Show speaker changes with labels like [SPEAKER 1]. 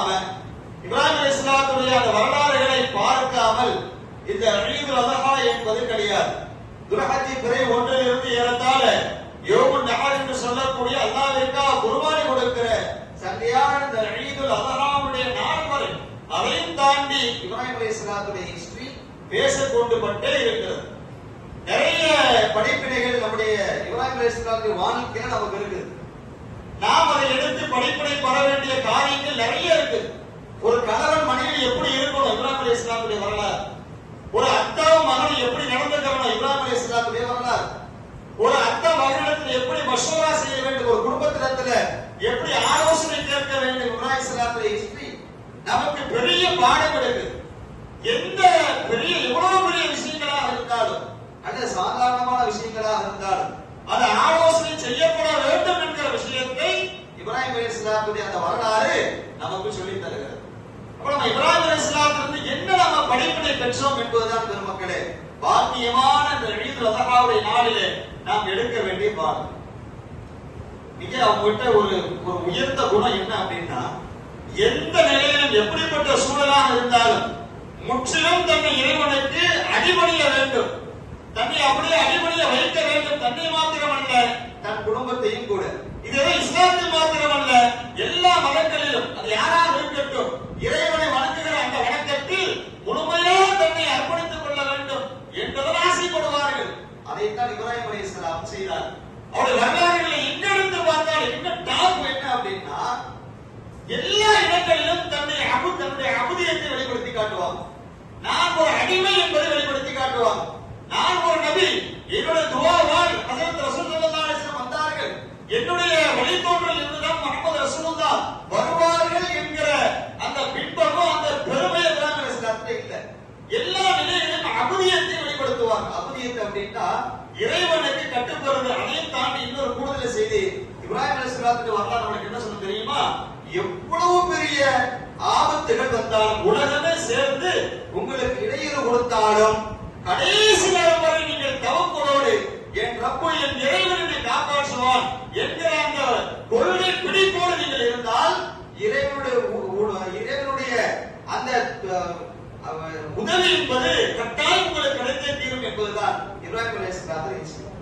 [SPEAKER 1] சொல்லாம இப்ராஹிம் இஸ்லாத்துடைய அந்த வரலாறுகளை பார்க்காமல் இந்த ஈதுல் அதஹா என்பது கிடையாது. துல்ஹஜ்ஜி பிறை ஒன்றிலிருந்து ஏறத்தாழ யோமுன் நகர் என்று சொல்லக்கூடிய அல்லாவிற்கா குருவானி கொடுக்கிற சந்தையான இந்த ஈதுல் அதஹாவுடைய நாள் வரை அதையும் தாண்டி இப்ராஹிம் இஸ்லாத்துடைய ஹிஸ்டரி பேசக்கொண்டு பட்டே இருக்கிறது. நிறைய படிப்பினைகள் நம்முடைய இப்ராஹிம் இஸ்லாத்துடைய வாழ்க்கையில நமக்கு இருக்குது நாம் அதை எடுத்து படிப்பினை பெற வேண்டிய காரியங்கள் நிறைய இருக்கு ஒரு கணவன் மனைவி எப்படி இருக்கணும் இப்ராஹிம் அலி வரலாறு. ஒரு அத்தாவும் மகனும் எப்படி நடந்துக்கிறணும் இப்ராஹிம் அலி இஸ்லாமுடைய வரலாறு. ஒரு அத்தா மகனிடத்தில் எப்படி மசோரா செய்ய வேண்டும்? ஒரு குடும்பத்திடத்துல எப்படி ஆலோசனை கேட்க வேண்டும்? இப்ராஹிம் இஸ்லாத்துடைய ஹிஸ்டரி நமக்கு பெரிய பாடம் எடுக்குது. எந்த பெரிய எவ்வளவு பெரிய விஷயங்களாக இருந்தாலும் அது சாதாரணமான விஷயங்களாக இருந்தாலும் அது ஆலோசனை செய்யப்பட வேண்டும் என்கிற விஷயத்தை இப்ராஹிம் அலி இஸ்லாத்துடைய அந்த வரலாறு நமக்கு சொல்லித் தருகிறது. அப்ப நம்ம இப்ராஹிம் அலி இஸ்லாத்திலிருந்து என்ன நம்ம படிப்பினை பெற்றோம் என்பதுதான் பெருமக்களே பாக்கியமான இந்த ஈதுல் அதஹாவுடைய நாளிலே நாம் எடுக்க வேண்டிய பாடம். மிக அவங்ககிட்ட ஒரு ஒரு உயர்ந்த குணம் என்ன அப்படின்னா எந்த நிலையிலும் எப்படிப்பட்ட சூழலாக இருந்தாலும் முற்றிலும் தன்னை இறைவனுக்கு அடிபணிய வேண்டும். தன்னை அப்படியே அடிபணிய வைக்க வேண்டும். தன்னை மாத்திரமல்ல தன் குடும்பத்தையும் கூட. இது இஸ்லாத்தில் மாத்திரமல்ல எல்லா அதைத்தான் இப்ராஹிம் அலி இஸ்லாம் செய்தார் அவருடைய வரலாறுகளை எங்கிருந்து பார்த்தால் என்ன டாப் என்ன அப்படின்னா எல்லா இடங்களிலும் தன்னை அபு தன்னுடைய அபுதியத்தை வெளிப்படுத்தி காட்டுவாங்க. நான் ஒரு அடிமை என்பதை வெளிப்படுத்தி காட்டுவாங்க. நான் ஒரு நபி. என்னுடைய துவாவால் ஹஜரத் ரசூல் ஸல்லல்லாஹு அலைஹி வந்தார்கள். என்னுடைய வெளிப்படுத்துவாங்க அபுதியத்தை அப்படின்னா இறைவனுக்கு கட்டுப்படுறது அதையும் தாண்டி இன்னொரு கூடுதல் செய்தி. இப்ராஹிம் அலிஸ்லாத்துக்கு வரலாறு நமக்கு என்ன சொல்ல தெரியுமா? எவ்வளவு பெரிய ஆபத்துகள் வந்தாலும் உலகமே சேர்ந்து உங்களுக்கு இடையூறு கொடுத்தாலும் கடைசி நேரம் வரை நீங்கள் தவக்கோடு என் ரப்பு என் இறைவன் என்னை காப்பாற்றுவான் என்கிற அந்த கொள்கை பிடிப்போடு நீங்கள் இருந்தால் இறைவனுடைய இறைவனுடைய அந்த உதவி என்பது கட்டாய உதவி என்பது கட்டாயம் உங்களுக்கு கிடைத்தே தீரும் என்பதுதான் இப்ராஹிம் அலைஹிஸ்ஸலாத்து